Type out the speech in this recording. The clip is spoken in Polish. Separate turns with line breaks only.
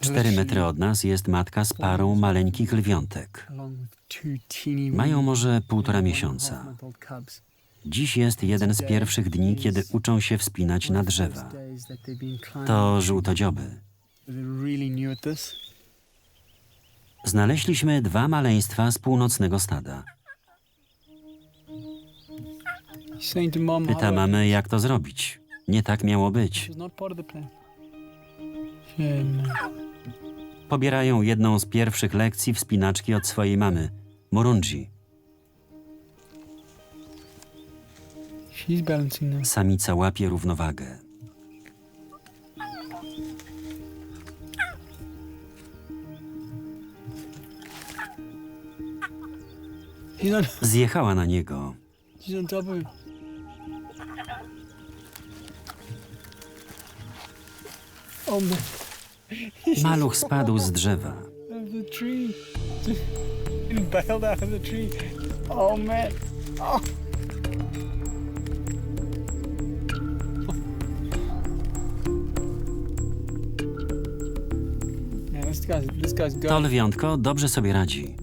Cztery metry od nas jest matka z parą maleńkich lwiątek. Mają może półtora miesiąca. Dziś jest jeden z pierwszych dni, kiedy uczą się wspinać na drzewa. To żółtodzioby. Znaleźliśmy dwa maleństwa z północnego stada. Pyta mamy, jak to zrobić. Nie tak miało być. Pobierają jedną z pierwszych lekcji wspinaczki od swojej mamy, Morunji.
she's balancing now.
Samica łapie równowagę.
On.
Zjechała na niego.
She's on top of him. Oh man,
Maluch spadł z drzewa.
of the tree. He bailed out of the tree. Oh man. Oh. Man, this guy's this guy's
To
got.
lwiątko dobrze sobie radzi.